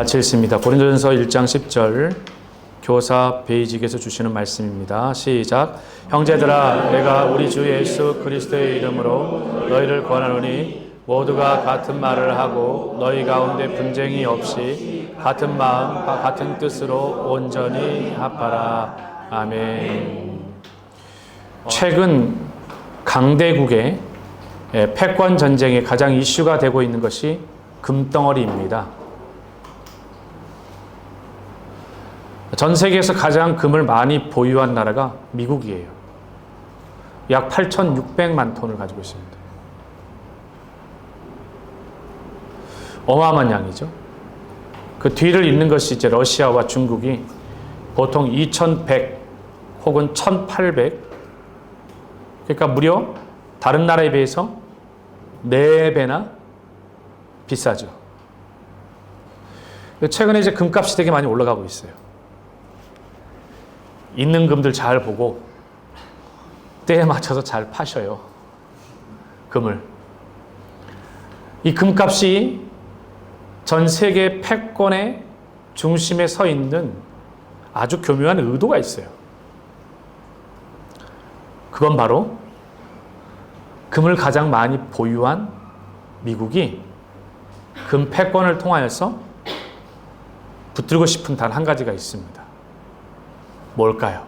같이 읽습니다. 고린도전서 1장 10절 교사 베이직에서 주시는 말씀입니다. 시작. 형제들아 내가 우리 주 예수 그리스도의 이름으로 너희를 권하노니 모두가 같은 말을 하고 너희 가운데 분쟁이 없이 같은 마음과 같은 뜻으로 온전히 합하라. 아멘. 최근 강대국의 예, 패권 전쟁에 가장 이슈가 되고 있는 것이 금덩어리입니다. 전 세계에서 가장 금을 많이 보유한 나라가 미국이에요. 약 8,600만 톤을 가지고 있습니다. 어마어마한 양이죠. 그 뒤를 잇는 것이 이제 러시아와 중국이 보통 2,100 혹은 1,800 그러니까 무려 다른 나라에 비해서 4배나 비싸죠. 최근에 이제 금값이 되게 많이 올라가고 있어요. 있는 금들 잘 보고 때에 맞춰서 잘 파셔요. 금을. 이 금값이 전 세계 패권의 중심에 서 있는 아주 교묘한 의도가 있어요. 그건 바로 금을 가장 많이 보유한 미국이 금 패권을 통하여서 붙들고 싶은 단 한 가지가 있습니다. 뭘까요?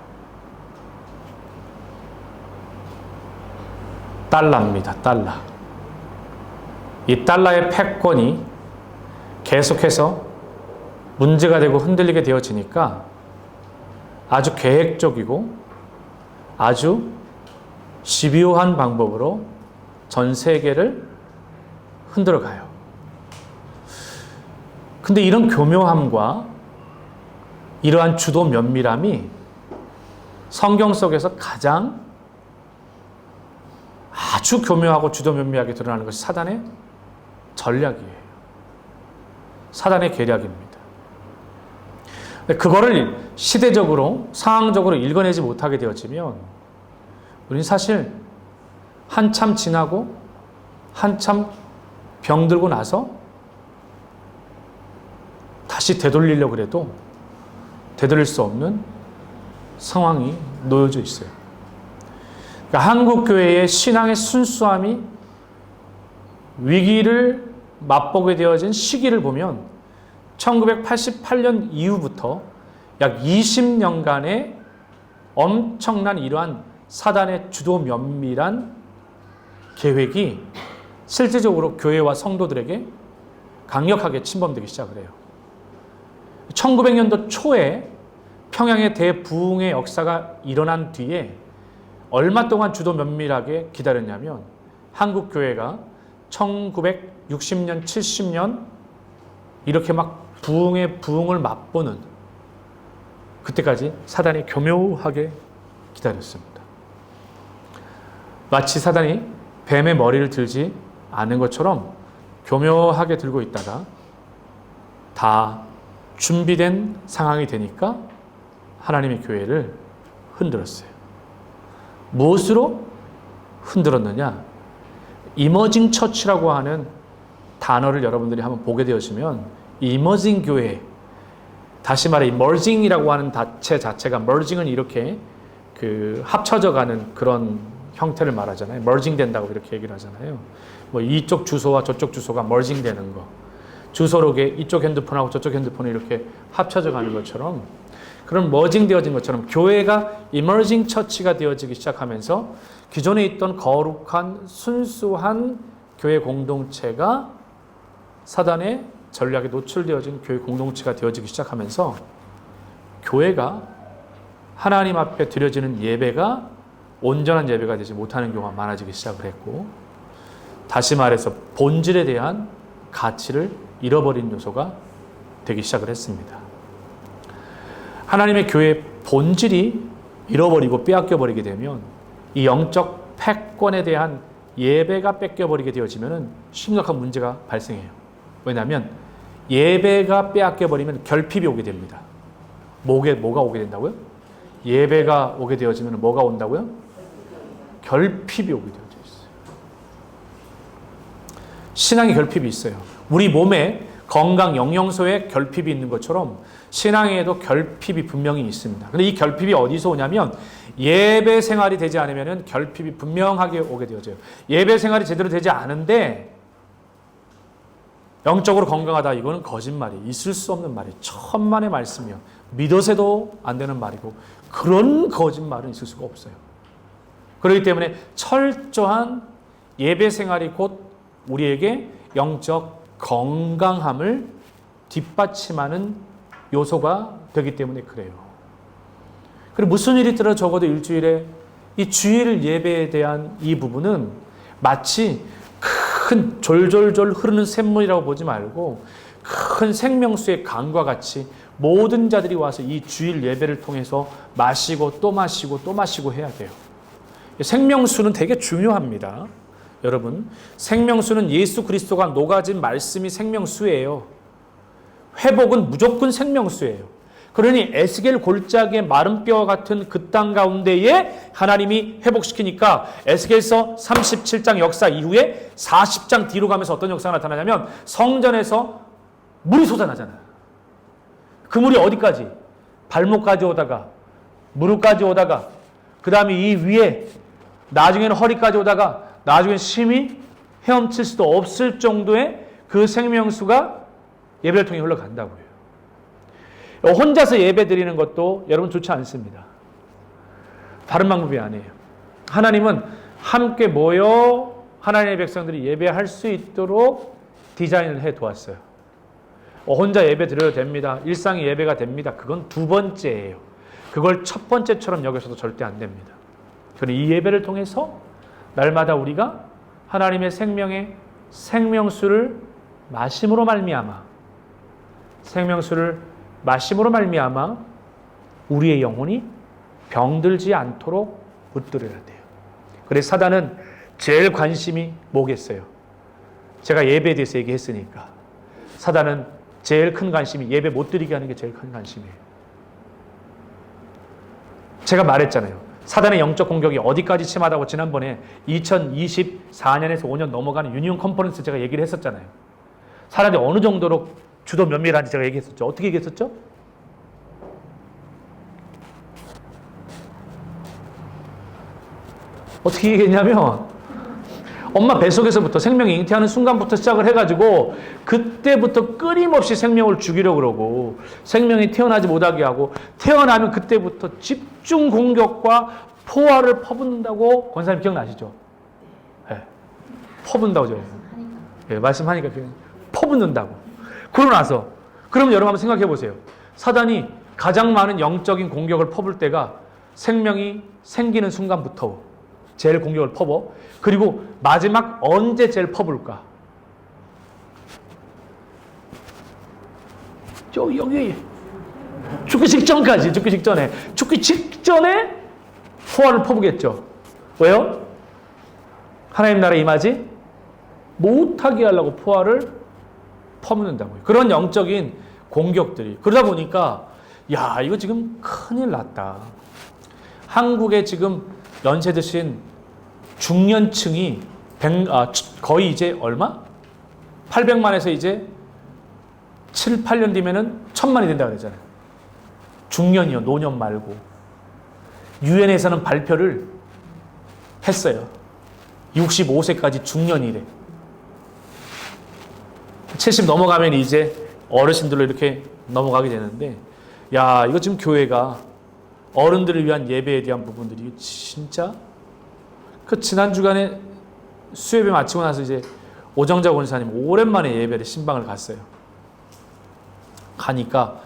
달러입니다. 달러. 이 달러의 패권이 계속해서 문제가 되고 흔들리게 되어지니까 아주 계획적이고 아주 집요한 방법으로 전 세계를 흔들어 가요. 근데 이런 교묘함과 이러한 주도 면밀함이 성경 속에서 가장 아주 교묘하고 주도 면밀하게 드러나는 것이 사단의 전략이에요. 사단의 계략입니다. 그거를 시대적으로, 상황적으로 읽어내지 못하게 되어지면 우리는 사실 한참 지나고 한참 병들고 나서 다시 되돌리려고 해도 되돌릴 수 없는 상황이 놓여져 있어요. 그러니까 한국 교회의 신앙의 순수함이 위기를 맛보게 되어진 시기를 보면 1988년 이후부터 약 20년간의 엄청난 이러한 사단의 주도 면밀한 계획이 실질적으로 교회와 성도들에게 강력하게 침범되기 시작을 해요. 1900년도 초에 평양의 대부흥의 역사가 일어난 뒤에 얼마 동안 주도 면밀하게 기다렸냐면 한국 교회가 1960년, 70년 이렇게 막 부흥의 부흥을 맛보는 그때까지 사단이 교묘하게 기다렸습니다. 마치 사단이 뱀의 머리를 들지 않은 것처럼 교묘하게 들고 있다가 다 준비된 상황이 되니까 하나님의 교회를 흔들었어요. 무엇으로 흔들었느냐? 이머징 처치라고 하는 단어를 여러분들이 한번 보게 되었으면 이머징 교회 다시 말해 머징이라고 하는 자체 자체가 머징은 이렇게 그 합쳐져 가는 그런 형태를 말하잖아요. 머징 된다고 이렇게 얘기를 하잖아요. 뭐 이쪽 주소와 저쪽 주소가 머징 되는 거. 주소록에 이쪽 핸드폰하고 저쪽 핸드폰이 이렇게 합쳐져 가는 것처럼 그런 머징 되어진 것처럼 교회가 이머징 처치가 되어지기 시작하면서 기존에 있던 거룩한 순수한 교회 공동체가 사단의 전략에 노출되어진 교회 공동체가 되어지기 시작하면서 교회가 하나님 앞에 드려지는 예배가 온전한 예배가 되지 못하는 경우가 많아지기 시작을 했고 다시 말해서 본질에 대한 가치를 잃어버린 요소가 되기 시작을 했습니다. 하나님의 교회의 본질이 잃어버리고 빼앗겨 버리게 되면 이 영적 패권에 대한 예배가 뺏겨 버리게 되어지면 심각한 문제가 발생해요. 왜냐하면 예배가 빼앗겨 버리면 결핍이 오게 됩니다. 뭐게 뭐가 오게 된다고요? 예배가 오게 되어지면 뭐가 온다고요? 결핍이 오게 되어져 있어요. 신앙의 결핍이 있어요. 우리 몸에 건강 영양소에 결핍이 있는 것처럼 신앙에도 결핍이 분명히 있습니다. 근데 이 결핍이 어디서 오냐면 예배 생활이 되지 않으면 결핍이 분명하게 오게 되어져요. 예배 생활이 제대로 되지 않은데 영적으로 건강하다 이거는 거짓말이 있을 수 없는 말이 천만의 말씀이요. 믿어서도 안 되는 말이고 그런 거짓말은 있을 수가 없어요. 그렇기 때문에 철저한 예배 생활이 곧 우리에게 영적 건강함을 뒷받침하는 요소가 되기 때문에 그래요. 그리고 무슨 일이 있더라도 적어도 일주일에 이 주일 예배에 대한 이 부분은 마치 큰 졸졸졸 흐르는 샘물이라고 보지 말고 큰 생명수의 강과 같이 모든 자들이 와서 이 주일 예배를 통해서 마시고 또 마시고 또 마시고 해야 돼요. 생명수는 되게 중요합니다. 여러분, 생명수는 예수 그리스도가 녹아진 말씀이 생명수예요. 회복은 무조건 생명수예요. 그러니 에스겔 골짜기의 마른 뼈와 같은 그 땅 가운데에 하나님이 회복시키니까 에스겔서 37장 역사 이후에 40장 뒤로 가면서 어떤 역사가 나타나냐면 성전에서 물이 솟아나잖아요. 그 물이 어디까지? 발목까지 오다가 무릎까지 오다가 그 다음에 이 위에 나중에는 허리까지 오다가 나중에 심히 헤엄칠 수도 없을 정도의 그 생명수가 예배를 통해 흘러간다고요. 혼자서 예배 드리는 것도 여러분 좋지 않습니다. 다른 방법이 아니에요. 하나님은 함께 모여 하나님의 백성들이 예배할 수 있도록 디자인을 해 두었어요. 혼자 예배 드려도 됩니다. 일상의 예배가 됩니다. 그건 두 번째예요. 그걸 첫 번째처럼 여기서도 절대 안 됩니다. 그리고 이 예배를 통해서 날마다 우리가 하나님의 생명의 생명수를 마심으로 말미암아 생명수를 마심으로 말미암아 우리의 영혼이 병들지 않도록 붙들어야 돼요. 그래서 사단은 제일 관심이 뭐겠어요? 제가 예배에 대해서 얘기했으니까 사단은 제일 큰 관심이 예배 못 드리게 하는 게 제일 큰 관심이에요. 제가 말했잖아요. 사단의 영적 공격이 어디까지 심하다고 지난번에 2024년에서 5년 넘어가는 유니온 컨퍼런스 제가 얘기를 했었잖아요. 사람이 어느 정도로 주도 면밀한지 제가 얘기했었죠. 어떻게 얘기했었죠? 어떻게 얘기했냐면 엄마 뱃속에서부터 생명이 잉태하는 순간부터 시작을 해가지고 그때부터 끊임없이 생명을 죽이려고 그러고 생명이 태어나지 못하게 하고 태어나면 그때부터 집중 공격과 포화를 퍼붓는다고 권사님 기억나시죠? 네. 퍼붓는다고 저요. 네, 말씀하니까 퍼붓는다고. 그러고 나서 그럼 여러분 한번 생각해 보세요. 사단이 가장 많은 영적인 공격을 퍼볼 때가 생명이 생기는 순간부터 제일 공격을 퍼버 그리고 마지막 언제 제일 퍼볼까? 저 여기 죽기 직전까지 죽기 직전에 죽기 직전에 포화를 퍼부겠죠. 왜요? 하나님 나라 임하지 못하게 하려고 포화를 퍼붓는다고요. 그런 영적인 공격들이 그러다 보니까 야 이거 지금 큰일 났다. 한국에 지금 연세 드신 중년층이 100, 아, 거의 이제 얼마? 800만에서 이제 7, 8년 뒤면은 1000만이 된다고 그러잖아요. 중년이요, 노년 말고. 유엔에서는 발표를 했어요. 65세까지 중년이래. 70 넘어가면 이제 어르신들로 이렇게 넘어가게 되는데, 야, 이거 지금 교회가 어른들을 위한 예배에 대한 부분들이 진짜 그 지난 주간에 수요예배 마치고 나서 이제 오정자 권사님 오랜만에 예배를 신방을 갔어요. 가니까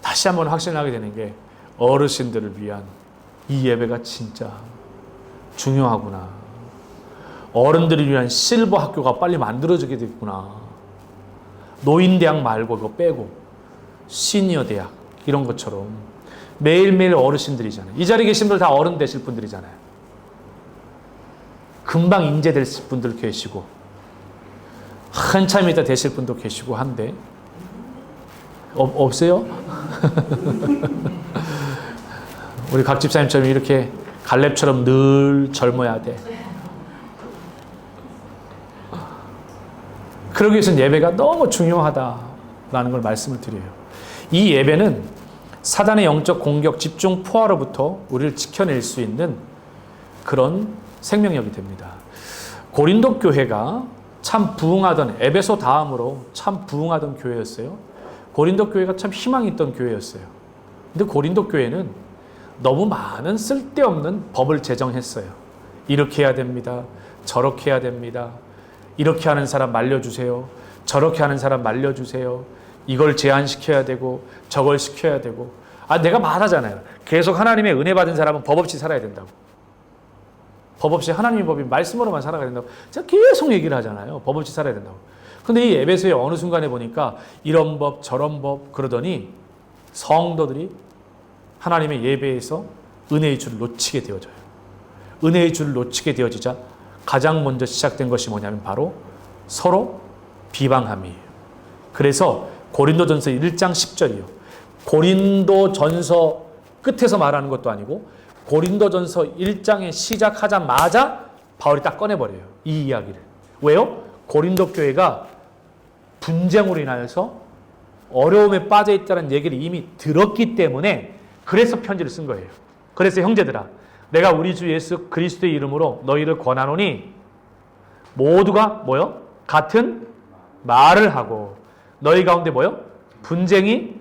다시 한번 확신하게 되는 게 어르신들을 위한 이 예배가 진짜 중요하구나. 어른들을 위한 실버 학교가 빨리 만들어지게 됐구나. 노인 대학 말고 그거 빼고 시니어 대학 이런 것처럼 매일매일 어르신들이잖아요. 이 자리에 계신 분들 다 어른 되실 분들이잖아요. 금방 인재될 분들 계시고 한참 있다 되실 분도 계시고 한데 어, 없어요? 우리 각 집사님처럼 이렇게 갈렙처럼 늘 젊어야 돼. 그러기 위해서는 예배가 너무 중요하다. 라는 걸 말씀을 드려요. 이 예배는 사단의 영적 공격 집중 포화로부터 우리를 지켜낼 수 있는 그런 생명력이 됩니다. 고린도 교회가 참 부흥하던 에베소 다음으로 참 부흥하던 교회였어요. 고린도 교회가 참 희망이 있던 교회였어요. 근데 고린도 교회는 너무 많은 쓸데없는 법을 제정했어요. 이렇게 해야 됩니다. 저렇게 해야 됩니다. 이렇게 하는 사람 말려주세요. 저렇게 하는 사람 말려주세요. 이걸 제한시켜야 되고 저걸 시켜야 되고 아 내가 말하잖아요. 계속 하나님의 은혜 받은 사람은 법 없이 살아야 된다고. 법 없이 하나님의 법이 말씀으로만 살아가야 된다고. 제가 계속 얘기를 하잖아요. 법 없이 살아야 된다고. 근데 이 에베소의 어느 순간에 보니까 이런 법 저런 법 그러더니 성도들이 하나님의 예배에서 은혜의 줄을 놓치게 되어져요. 은혜의 줄을 놓치게 되어지자 가장 먼저 시작된 것이 뭐냐면 바로 서로 비방함이에요. 그래서 고린도전서 1장 10절이요. 고린도전서 끝에서 말하는 것도 아니고 고린도전서 1장에 시작하자마자 바울이 딱 꺼내버려요. 이 이야기를. 왜요? 고린도 교회가 분쟁으로 인하여서 어려움에 빠져 있다는 얘기를 이미 들었기 때문에 그래서 편지를 쓴 거예요. 그래서 형제들아, 내가 우리 주 예수 그리스도의 이름으로 너희를 권하노니 모두가 뭐요? 같은 말을 하고 너희 가운데 뭐요? 분쟁이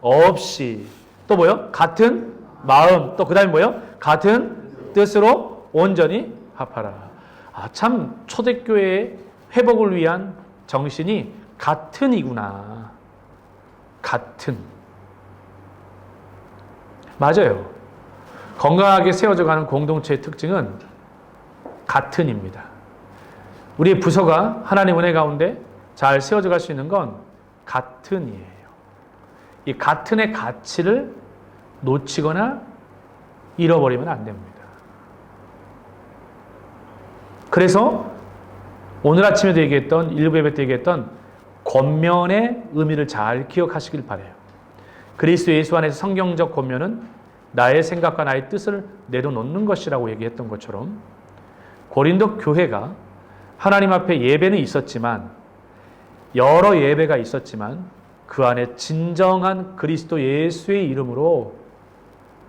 없이 또 뭐요? 같은 마음 또 그 다음에 뭐요? 같은 뜻으로 온전히 합하라. 아, 참 초대교회의 회복을 위한 정신이 같은이구나. 같은. 맞아요. 건강하게 세워져 가는 공동체의 특징은 같은입니다. 우리 부서가 하나님 은혜 가운데 잘 세워져 갈 수 있는 건 같은이에요. 이 같은의 가치를 놓치거나 잃어버리면 안 됩니다. 그래서 오늘 아침에도 얘기했던 일부 예배 때 얘기했던 권면의 의미를 잘 기억하시길 바래요. 그리스도 예수 안에서 성경적 권면은 나의 생각과 나의 뜻을 내려놓는 것이라고 얘기했던 것처럼 고린도 교회가 하나님 앞에 예배는 있었지만 여러 예배가 있었지만 그 안에 진정한 그리스도 예수의 이름으로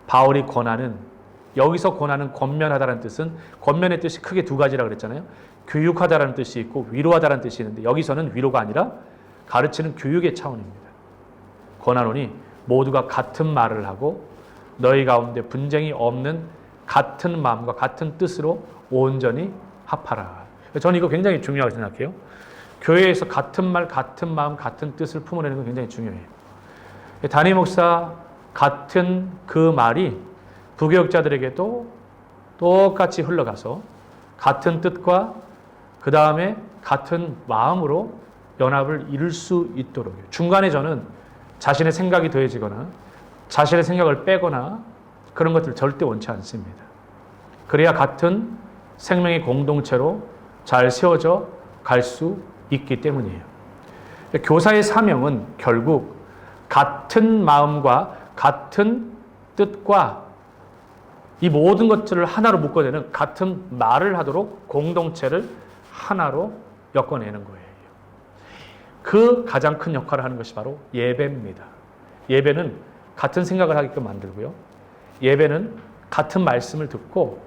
바울이 권하는 여기서 권하는 권면하다라는 뜻은 권면의 뜻이 크게 두 가지라 그랬잖아요. 교육하다라는 뜻이 있고 위로하다라는 뜻이 있는데 여기서는 위로가 아니라 가르치는 교육의 차원입니다. 권하노니 모두가 같은 말을 하고 너희 가운데 분쟁이 없는 같은 마음과 같은 뜻으로 온전히 합하라. 저는 이거 굉장히 중요하게 생각해요. 교회에서 같은 말, 같은 마음, 같은 뜻을 품어내는 건 굉장히 중요해요. 담임 목사 같은 그 말이 부교육자들에게도 똑같이 흘러가서 같은 뜻과 그 다음에 같은 마음으로 연합을 이룰 수 있도록 중간에 저는 자신의 생각이 더해지거나 자신의 생각을 빼거나 그런 것들 절대 원치 않습니다. 그래야 같은 생명의 공동체로 잘 세워져 갈 수 있기 때문이에요. 교사의 사명은 결국 같은 마음과 같은 뜻과 이 모든 것들을 하나로 묶어내는 같은 말을 하도록 공동체를 하나로 엮어내는 거예요. 그 가장 큰 역할을 하는 것이 바로 예배입니다. 예배는 같은 생각을 하게끔 만들고요. 예배는 같은 말씀을 듣고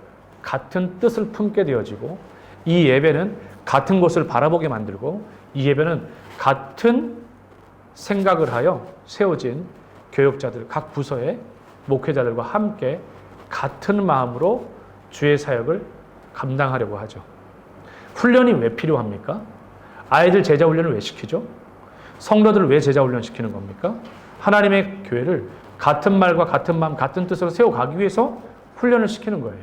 같은 뜻을 품게 되어지고 이 예배는 같은 곳을 바라보게 만들고 이 예배는 같은 생각을 하여 세워진 교육자들 각 부서의 목회자들과 함께 같은 마음으로 주의 사역을 감당하려고 하죠. 훈련이 왜 필요합니까? 아이들 제자 훈련을 왜 시키죠? 성도들을 왜 제자 훈련 시키는 겁니까? 하나님의 교회를 같은 말과 같은 마음, 같은 뜻으로 세워가기 위해서 훈련을 시키는 거예요.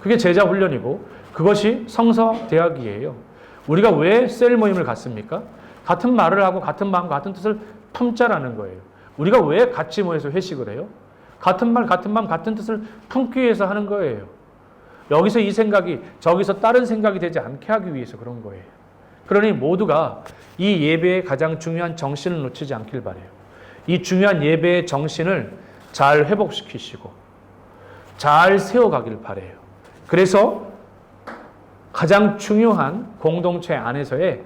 그게 제자 훈련이고 그것이 성서 대학이에요. 우리가 왜 셀 모임을 갖습니까? 같은 말을 하고 같은 마음, 같은 뜻을 품자라는 거예요. 우리가 왜 같이 모여서 회식을 해요? 같은 말, 같은 마음, 같은 뜻을 품기 위해서 하는 거예요. 여기서 이 생각이 저기서 다른 생각이 되지 않게 하기 위해서 그런 거예요. 그러니 모두가 이 예배의 가장 중요한 정신을 놓치지 않길 바래요. 이 중요한 예배의 정신을 잘 회복시키시고 잘 세워가길 바래요. 그래서 가장 중요한 공동체 안에서의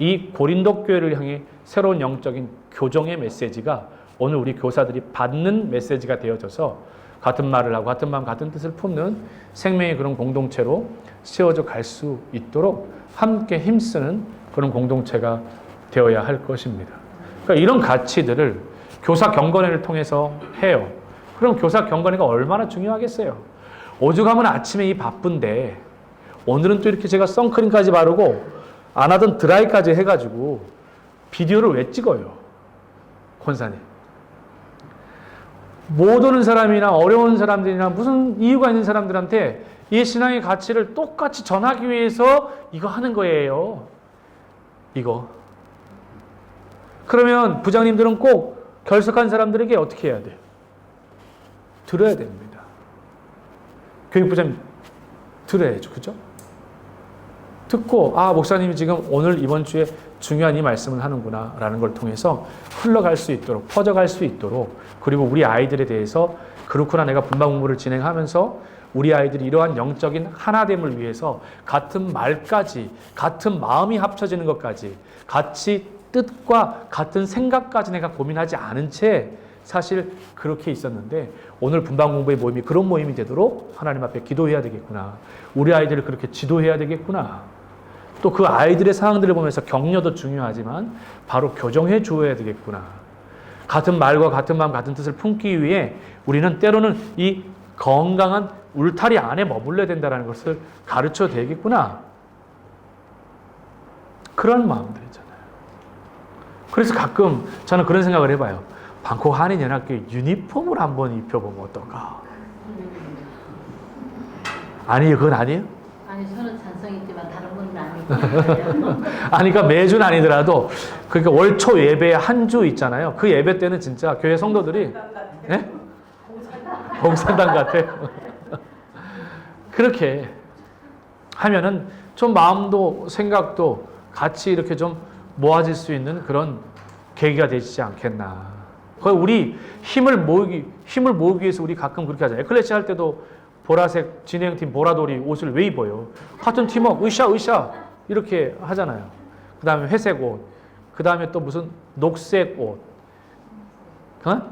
이 고린도 교회를 향해 새로운 영적인 교정의 메시지가 오늘 우리 교사들이 받는 메시지가 되어져서 같은 말을 하고 같은 마음 같은 뜻을 품는 생명의 그런 공동체로 세워져 갈 수 있도록 함께 힘쓰는 그런 공동체가 되어야 할 것입니다. 그러니까 이런 가치들을 교사 경건회를 통해서 해요. 그럼 교사 경건회가 얼마나 중요하겠어요? 오죽하면 아침에 이 바쁜데 오늘은 또 이렇게 제가 선크림까지 바르고 안 하던 드라이까지 해가지고 비디오를 왜 찍어요? 권사님. 못 오는 사람이나 어려운 사람들이나 무슨 이유가 있는 사람들한테 이 신앙의 가치를 똑같이 전하기 위해서 이거 하는 거예요. 이거. 그러면 부장님들은 꼭 결석한 사람들에게 어떻게 해야 돼요? 들어야 됩니다. 교육부장님 들어야죠. 그죠? 듣고 아 목사님이 지금 오늘 이번 주에 중요한 이 말씀을 하는구나 라는 걸 통해서 흘러갈 수 있도록 퍼져갈 수 있도록 그리고 우리 아이들에 대해서 그렇구나 내가 분방 공부를 진행하면서 우리 아이들이 이러한 영적인 하나됨을 위해서 같은 말까지 같은 마음이 합쳐지는 것까지 같이 뜻과 같은 생각까지 내가 고민하지 않은 채 사실 그렇게 있었는데 오늘 분방 공부의 모임이 그런 모임이 되도록 하나님 앞에 기도해야 되겠구나. 우리 아이들을 그렇게 지도해야 되겠구나. 또 그 아이들의 상황들을 보면서 격려도 중요하지만 바로 교정해 주어야 되겠구나. 같은 말과 같은 마음, 같은 뜻을 품기 위해 우리는 때로는 이 건강한 울타리 안에 머물러야 된다는 것을 가르쳐 되겠구나. 그런 마음들이잖아요. 그래서 가끔 저는 그런 생각을 해봐요. 방콕 한인연합교회 유니폼을 한번 입혀보면 어떨까? 아니, 그건 아니에요? 아니 저는 찬성이지만 다른 아니고 아니, 그러니까 매주는 아니더라도, 그러니까 월초 예배 한 주 있잖아요. 그 예배 때는 진짜 교회 성도들이, 예? 봉사단 같아. 그렇게 하면은 좀 마음도 생각도 같이 이렇게 좀 모아질 수 있는 그런 계기가 되지 않겠나. 거의 우리 힘을 모으기, 힘을 모으기 위해서 우리 가끔 그렇게 하잖아요. 에클레시 할 때도 보라색 진행팀 보라돌이 옷을 왜 입어요? 같은 팀워 으쌰 으쌰 이렇게 하잖아요. 그 다음에 회색 옷, 그 다음에 또 무슨 녹색 옷, 어?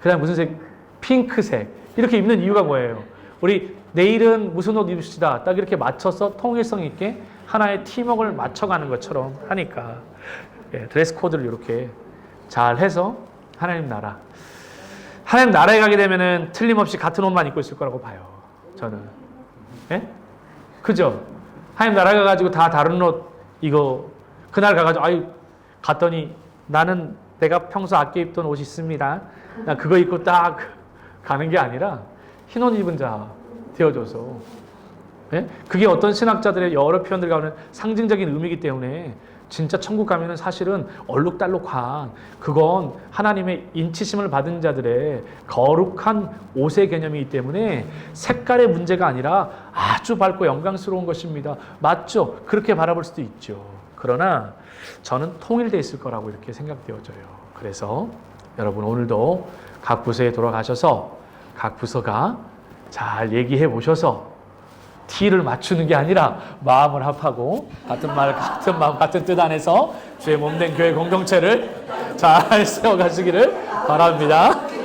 그 다음에 무슨 색? 핑크색 이렇게 입는 이유가 뭐예요? 우리 내일은 무슨 옷 입읍시다. 딱 이렇게 맞춰서 통일성 있게 하나의 팀워크를 맞춰가는 것처럼 하니까 예, 드레스 코드를 이렇게 잘 해서 하나님 나라. 하나님 나라에 가게 되면은 틀림없이 같은 옷만 입고 있을 거라고 봐요. 저는. 예? 그죠? 하나님 나라 가가지고 다 다른 옷 이거 그날 가가지고 아이 갔더니 나는 내가 평소 아껴 입던 옷이 있습니다. 나 그거 입고 딱 가는 게 아니라 흰옷 입은 자 되어줘서 예? 그게 어떤 신학자들의 여러 표현들 가운데 상징적인 의미이기 때문에 진짜 천국 가면은 사실은 얼룩달룩한 그건 하나님의 인치심을 받은 자들의 거룩한 옷의 개념이기 때문에 색깔의 문제가 아니라 아주 밝고 영광스러운 것입니다. 맞죠? 그렇게 바라볼 수도 있죠. 그러나 저는 통일돼 있을 거라고 이렇게 생각되어져요. 그래서 여러분 오늘도 각 부서에 돌아가셔서 각 부서가 잘 얘기해 보셔서 티를 맞추는 게 아니라 마음을 합하고 같은 말, 같은 마음, 같은 뜻 안에서 주의 몸된 교회 공동체를 잘 세워가시기를 바랍니다.